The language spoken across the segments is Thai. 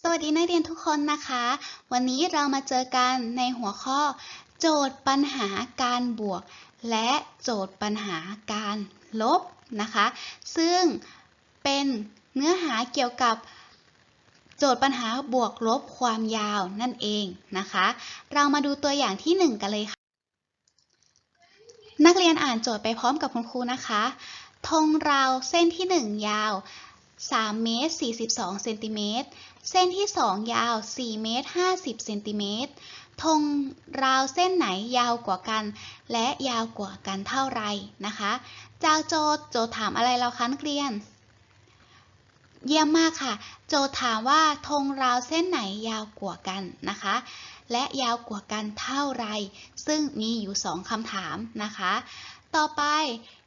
สวัสดีนักเรียนทุกคนนะคะ วันนี้เรามาเจอกันในหัวข้อ โจทย์ปัญหาการบวก และโจทย์ปัญหาการลบนะคะ ซึ่งเป็นเนื้อหาเกี่ยวกับโจทย์ปัญหาบวกลบความยาวนั่นเองนะคะ เรามาดูตัวอย่างที่ 1 กันเลยค่ะ นักเรียนอ่านโจทย์ไปพร้อมกับคุณครูนะคะธงราวเส้นที่ 1 ยาว 3 เมตร 42 เซนติเมตร เส้นที่ 2 ยาว 4 เมตร 50 เซนติเมตร ธงราวเส้นไหนยาวกว่ากัน และยาวกว่ากันเท่าไรนะคะ จากโจทย์โจทย์ถามอะไรเราคะนักเรียน เยี่ยมมากค่ะ โจทย์ถามว่าธงราวเส้นไหนยาวกว่ากันนะคะ และยาวกว่ากันเท่าไร ซึ่งมีอยู่ 2คำถามนะคะ ต่อไป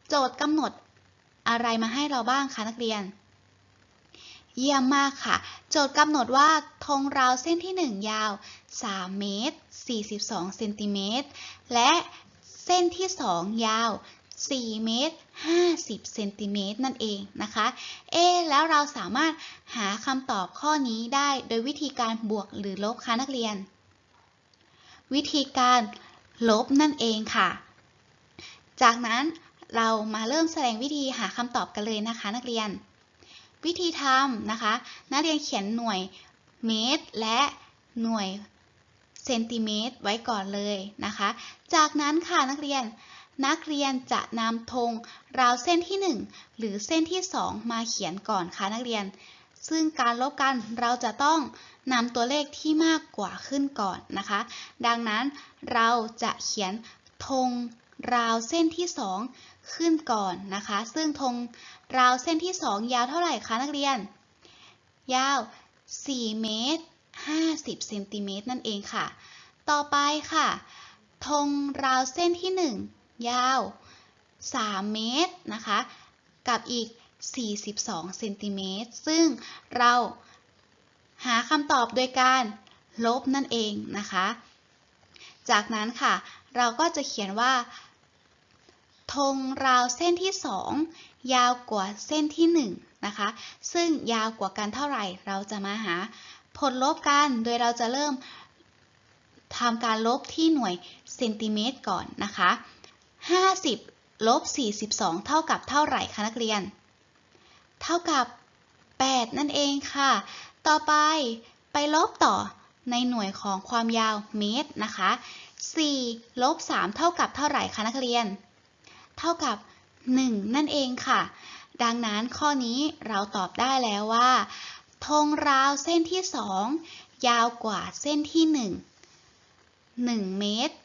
โจทย์กำหนดอะไรมาให้เราบ้างคะนักเรียน เยี่ยมมากค่ะ โจทย์กำหนดว่าธงราวเส้นที่ 1 ยาว 3 เมตร 42 เซนติเมตร และเส้นที่ 2 ยาว 4 เมตร 50 เซนติเมตรนั่นเองนะคะ เอ๊แล้วเราสามารถหาคำตอบข้อนี้ได้โดยวิธีการบวกหรือลบคะนักเรียน วิธีการลบนั่นเองค่ะ จากนั้นเรามาเริ่มแสดงวิธีหาคำตอบกันเลยนะคะนักเรียน วิธีทำนะคะ นักเรียนเขียนหน่วยเมตร และหน่วยเซนติเมตรไว้ก่อนเลยนะคะ จากนั้นค่ะนักเรียนนักเรียนจะนำธงราวเส้นที่ 1 หรือเส้นที่ 2 มาเขียนก่อนค่ะนักเรียน ซึ่งการลบกันเราจะต้องนำตัวเลขที่มากกว่าขึ้นก่อนนะคะ ดังนั้นเราจะเขียนธงราวเส้นที่ 2 ขึ้นก่อนนะคะ ซึ่งธง ราวเส้นที่ 2 ยาวเท่าไหร่คะนักเรียน ยาว 4 เมตร 50 เซนติเมตรนั่นเองค่ะ ต่อไปค่ะธงราวเส้นที่ 1 ยาว 3 เมตรนะคะ กับอีก 42 เซนติเมตร ซึ่งเราหาคำตอบโดยการลบนั่นเองนะคะ จากนั้นค่ะ เราก็จะเขียนว่า ธงราวเส้นที่ 2 ยาวกว่าเส้นที่ 1 นะคะ ซึ่งยาวกว่ากันเท่าไหร่ เราจะมาหาผลลบกัน โดยเราจะเริ่มทำการลบที่หน่วยเซนติเมตรก่อนนะคะ 50 ลบ 42 เท่ากับเท่าไหร่คะนักเรียน เท่ากับ 8 นั่นเองค่ะ ต่อไปไปลบต่อในหน่วยของความยาวเมตรนะคะ 4 ลบ 3 เท่ากับเท่าไหร่คะนักเรียน เท่ากับ 1 นั่นเองค่ะ ดังนั้นข้อนี้เราตอบได้แล้วว่าธงราวเส้นที่ 2 ยาวกว่าเส้นที่ 1 1 เมตร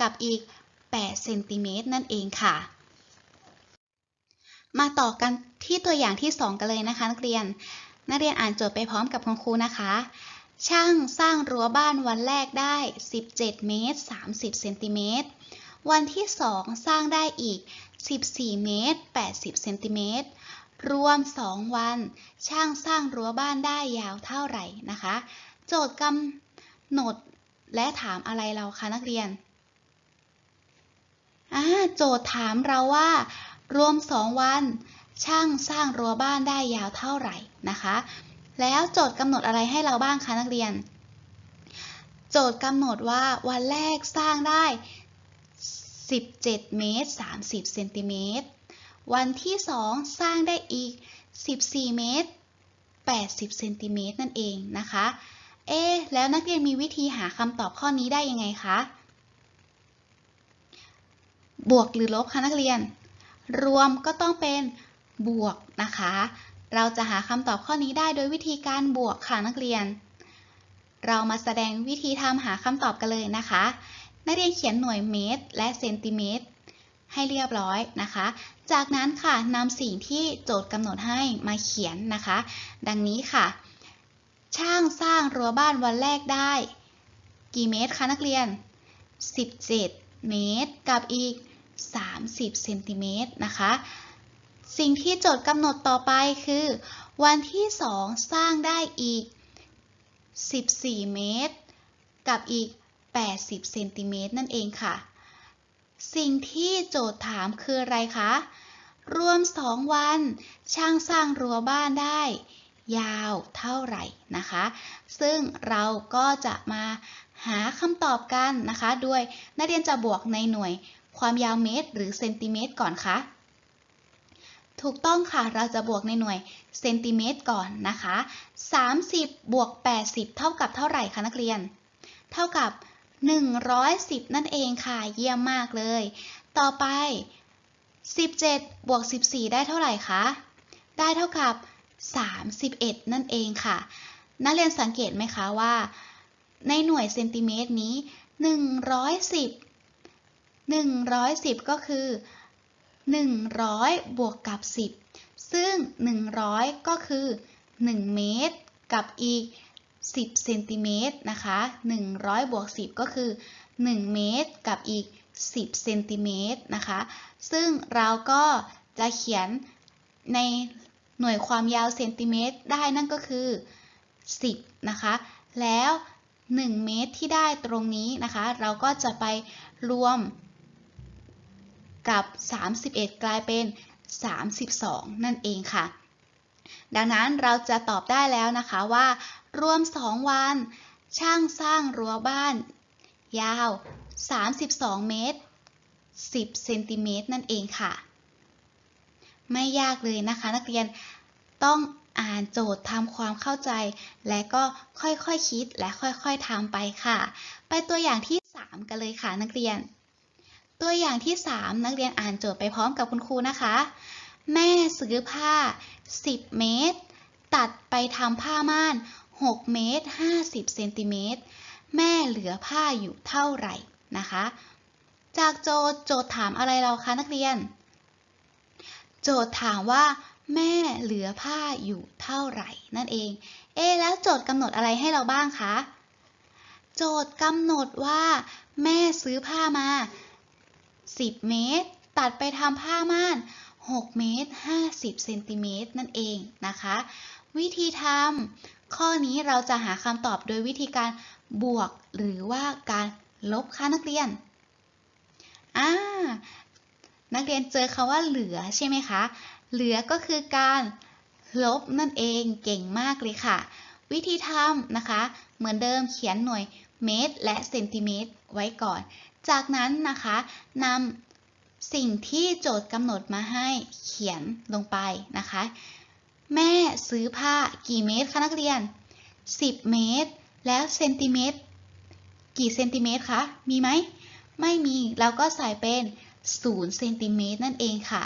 กับอีก 8 เซนติเมตรนั่นเองค่ะ มาต่อกันที่ตัวอย่างที่ 2 กันเลยนะคะนักเรียน นักเรียนอ่านโจทย์ไปพร้อมกับคุณครูนะคะ ช่างสร้างรั้วบ้านวันแรกได้ 17 เมตร 30 เซนติเมตร วันที่2สร้างได้อีก 14 เมตร 80 เซนติเมตร รวม 2 วัน ช่างสร้างรั้วบ้านได้ยาวเท่าไหร่นะคะ โจทย์กำหนดและถามอะไรเราคะนักเรียนอ่าโจทย์ถามเราว่า รวม 2 วัน ช่างสร้างรั้วบ้านได้ยาวเท่าไหร่นะคะ แล้วโจทย์กำหนดอะไรให้เราบ้างคะนักเรียน โจทย์กำหนดว่าวันแรกสร้างได้ 17 เมตร 30 เซนติเมตร วันที่ 2 สร้างได้อีก 14 เมตร 80 เซนติเมตรนั่นเองนะคะ เอ๊แล้วนักเรียนมีวิธีหาคำตอบข้อนี้ได้ยังไงคะ บวกหรือลบคะนักเรียน รวมก็ต้องเป็นบวกนะคะ เราจะหาคำตอบข้อนี้ได้โดยวิธีการบวกค่ะนักเรียน เรามาแสดงวิธีทำหาคำตอบกันเลยนะคะ นักเรียนเขียนหน่วยเมตร และเซนติเมตร ให้เรียบร้อยนะคะ จากนั้นค่ะนำสิ่งที่โจทย์กำหนดให้มาเขียนนะคะ ดังนี้ค่ะ ช่างสร้างรั้วบ้านวันแรกได้ กี่เมตรคะนักเรียน 17 เมตร กับอีก 30 เซนติเมตรนะคะ สิ่งที่โจทย์กำหนดต่อไปคือ วันที่ 2 สร้างได้อีก 14 เมตร กับอีก 80เซนติเมตรนั่นเองค่ะ สิ่งที่โจทย์ถามคืออะไรคะ รวม 2 วัน ช่างสร้างรั้วบ้านได้ ยาวเท่าไหร่นะคะ ซึ่งเราก็จะมาหาคำตอบกันนะคะด้วยนักเรียนจะบวกในหน่วยความยาวเมตร หรือเซนติเมตรก่อนคะถูกต้องค่ะ เราจะบวกในหน่วยเซนติเมตรก่อนนะคะ 30 บวก 80 เท่ากับเท่าไหร่คะนักเรียน เท่ากับ 110 นั่นเองค่ะ เยี่ยมมากเลย ต่อไป 17 บวก 14 ได้เท่าไหร่คะ ได้เท่ากับ 31 นั่นเองค่ะ นักเรียนสังเกตไหมคะว่า ในหน่วยเซนติเมตรนี้ 110 110 ก็คือ 100 บวกกับ 10 ซึ่ง 100 ก็คือ 1 เมตรกับอีก 10เซนติเมตรนะคะ100บวก10 ก็คือ 1 เมตรกับอีก 10เซนติเมตรนะคะ ซึ่งเราก็จะเขียนในหน่วยความยาวเซนติเมตรได้นั่นก็คือ 10 นะคะ แล้ว 1 เมตรที่ได้ตรงนี้นะคะ เราก็จะไปรวมกับ 31 กลายเป็น 32 นั่นเองค่ะ ดังนั้นเราจะตอบได้แล้วนะคะว่า รวม 2 วัน ช่างสร้างรั้วบ้าน ยาว 32 เมตร 10 เซนติเมตรนั่นเองค่ะ ไม่ยากเลยนะคะ นักเรียนต้องอ่านโจทย์ทำความเข้าใจ และก็ค่อยๆคคิดและค่อยๆทำไปค่ะ ไปตัวอย่างที่ 3 กันเลยค่ะนักเรียน ตัวอย่างที่ 3 นักเรียนอ่านโจทย์ไปพร้อมกับคุณครูนะคะ แม่ซื้อผ้า 10 เมตร ตัดไปทำผ้าม่าน 6 เมตร 50 เซนติเมตร แม่เหลือผ้าอยู่เท่าไหร่นะคะ จากโจทย์โจทย์ถามอะไรเราคะนักเรียน โจทย์ถามว่า แม่เหลือผ้าอยู่เท่าไหร่ นั่นเอง เอ๊แล้วโจทย์กำหนดอะไรให้เราบ้างคะ โจทย์กำหนดว่า แม่ซื้อผ้ามา 10 เมตร ตัดไปทำผ้าม่าน 6 เมตร 50 เซนติเมตรนั่นเองนะคะ วิธีทำข้อนี้เราจะหาคำตอบโดยวิธีการบวกหรือว่าการลบค่ะนักเรียนอ่านักเรียนเจอคาว่าเหลือใช่ไหมคะ เหลือก็คือการลบนั่นเองเก่งมากเลยค่ะ วิธีทำนะคะ เหมือนเดิมเขียนหน่วยเมตร และเซนติเมตรไว้ก่อน จากนั้นนะคะนำ สิ่งที่โจทย์กำหนดมาให้เขียนลงไปนะคะ แม่ซื้อผ้ากี่เมตรคะนักเรียน 10 เมตร แล้วเซนติเมตร กี่เซนติเมตรคะ มีไหม ไม่มีเราก็ใส่เป็น0เซนติเมตรนั่นเองค่ะ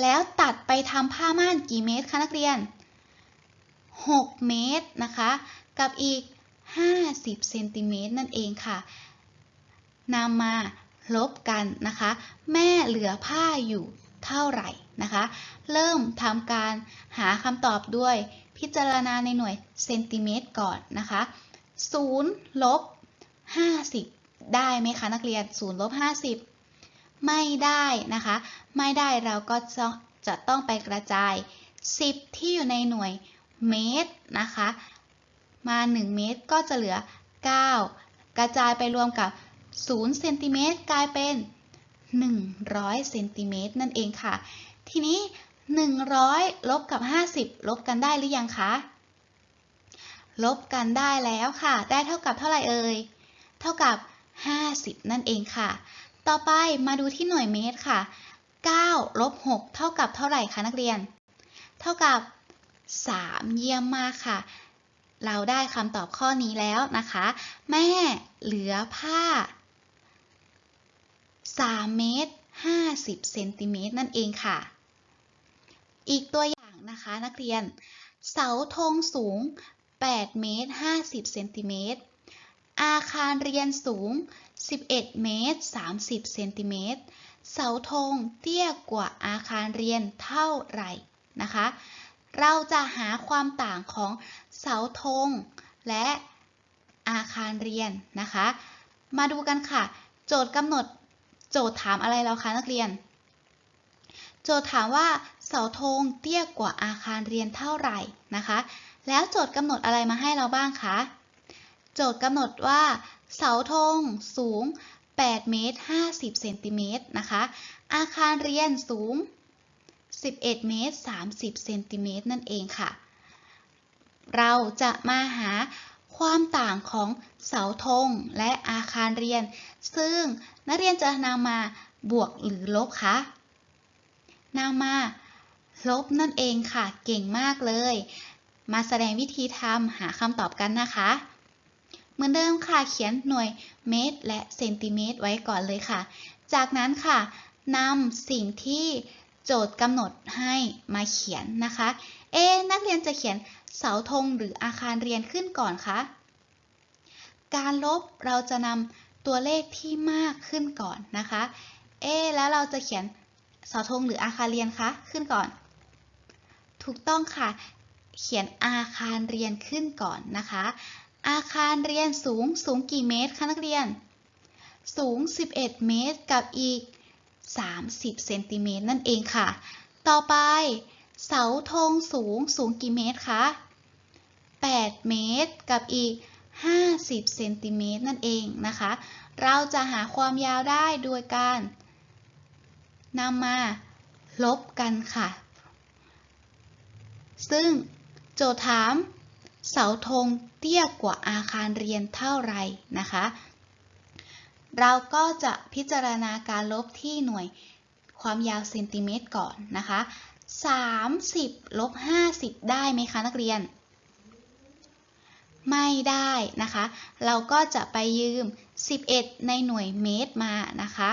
แล้วตัดไปทำผ้าม่านกี่เมตรคะนักเรียน 6 เมตรนะคะ กับอีก 50เซนติเมตรนั่นเองค่ะนำมา ลบกันนะคะ แม่เหลือผ้าอยู่เท่าไหร่นะคะ เริ่มทำการหาคำตอบด้วยพิจารณาในหน่วยเซนติเมตรก่อนนะคะ0ลบ50 ได้ไหมคะนักเรียน0ลบ50 ไม่ได้นะคะ ไม่ได้เราก็จะจะต้องไปกระจาย 10 ที่อยู่ในหน่วยเมตรนะคะ มา 1 เมตรก็จะเหลือ 9 กระจายไปรวมกับ 0เซนติเมตรกลายเป็น 100เซนติเมตรนั่นเองค่ะ ทีนี้ 100 ลบกับ 50 ลบกันได้หรือยังคะ ลบกันได้แล้วค่ะ ได้เท่ากับเท่าไหร่เอ่ย เท่ากับ 50 นั่นเองค่ะ ต่อไปมาดูที่หน่วยเมตรค่ะ 9 ลบ 6 เท่ากับเท่าไหร่คะนักเรียน เท่ากับ 3 เยี่ยมมากค่ะเราได้คำตอบข้อนี้แล้วนะคะ แม่เหลือผ้า 3 เมตร 50 เซนติเมตรนั่นเองค่ะ อีกตัวอย่างนะคะนักเรียน เสาธงสูง 8 เมตร 50 เซนติเมตร อาคารเรียนสูง 11 เมตร 30 เซนติเมตร เสาธงเตี้ยกว่าอาคารเรียนเท่าไหร่นะคะ เราจะหาความต่างของเสาธงและอาคารเรียนนะคะ มาดูกันค่ะ โจทย์กำหนด โจทย์ถามอะไรเราคะนักเรียน โจทย์ถามว่าเสาธงเตี้ยกว่าอาคารเรียนเท่าไหร่นะคะ แล้วโจทย์กำหนดอะไรมาให้เราบ้างคะ โจทย์กำหนดว่า เสาธงสูง 8 เมตร 50 เซนติเมตรนะคะ อาคารเรียนสูง 11 เมตร 30 เซนติเมตรนั่นเองค่ะ เราจะมาหา ความต่างของเสาธงและอาคารเรียน ซึ่งนักเรียนจะนำมาบวกหรือลบคะนำมาลบนั่นเองค่ะ เก่งมากเลย มาแสดงวิธีทำหาคำตอบกันนะคะ เหมือนเดิมค่ะ เขียนหน่วยเมตร และเซนติเมตรไว้ก่อนเลยค่ะ จากนั้นค่ะนำสิ่งที่โจทย์กำหนดให้มาเขียนนะคะ เอ๊นักเรียนจะเขียน เสาธงหรืออาคารเรียนขึ้นก่อนคะ การลบเราจะนำตัวเลขที่มากขึ้นก่อนนะคะ เอ๊แล้วเราจะเขียนเสาธงหรืออาคารเรียนคะขึ้นก่อน ถูกต้องค่ะ เขียนอาคารเรียนขึ้นก่อนนะคะ อาคารเรียนสูงสูงกี่เมตรคะนักเรียน สูง 11 เมตรกับอีก 30 เซนติเมตรนั่นเองค่ะ ต่อไปเสาธงสูงสูงกี่เมตรคะ 8 เมตร กับอีก 50 เซนติเมตรนั่นเองนะคะ เราจะหาความยาวได้โดยการนำมาลบกันค่ะ ซึ่งโจทย์ถาม เสาธงเตี้ยกว่าอาคารเรียนเท่าไรนะคะ เราก็จะพิจารณาการลบที่หน่วยความยาวเซนติเมตรก่อนนะคะ 30 ลบ 50 ได้ไหมคะนักเรียน ไม่ได้นะคะ เราก็จะไปยืม 11 ในหน่วยเมตรมานะคะ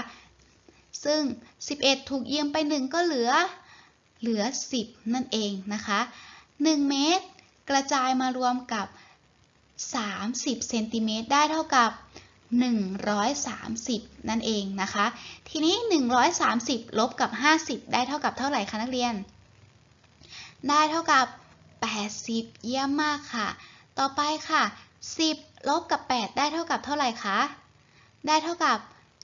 ซึ่ง 11 ถูกยืมไป 1 ก็เหลือ เหลือ 10 นั่นเองนะคะ 1 เมตรกระจายมารวมกับ 30 เซนติเมตรได้เท่ากับ 130 นั่นเองนะคะ ทีนี้ 130 ลบกับ 50 ได้เท่ากับเท่าไหร่คะนักเรียน ได้เท่ากับ 80 เยี่ยมมากค่ะ ต่อไปค่ะ 10 ลบกับ 8 ได้เท่ากับเท่าไหร่คะ ได้เท่ากับ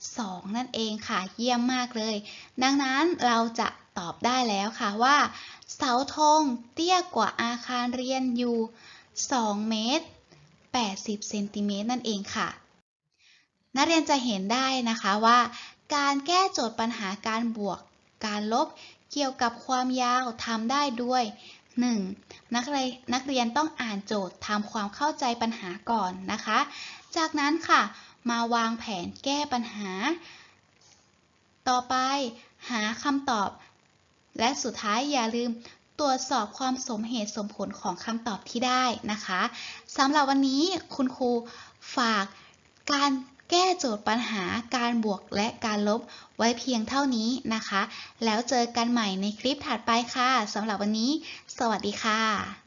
2 นั่นเองค่ะ เยี่ยมมากเลย ดังนั้นเราจะตอบได้แล้วค่ะว่า เสาธงเตี้ยกว่าอาคารเรียนอยู่ 2 เมตร 80 เซนติเมตรนั่นเองค่ะ นักเรียนจะเห็นได้นะคะว่า การแก้โจทย์ปัญหาการบวก การลบเกี่ยวกับความยาวทำได้ด้วย 1. นักเรียนนักเรียนต้องอ่านโจทย์ทำความเข้าใจปัญหาก่อนนะคะ จากนั้นค่ะ มาวางแผนแก้ปัญหา ต่อไป หาคำตอบ และสุดท้ายอย่าลืมตรวจสอบความสมเหตุสมผลของคำตอบที่ได้นะคะสำหรับวันนี้คุณครูฝากการ แก้โจทย์ปัญหาการบวกและการลบไว้เพียงเท่านี้นะคะ แล้วเจอกันใหม่ในคลิปถัดไปค่ะสำหรับวันนี้ สวัสดีค่ะ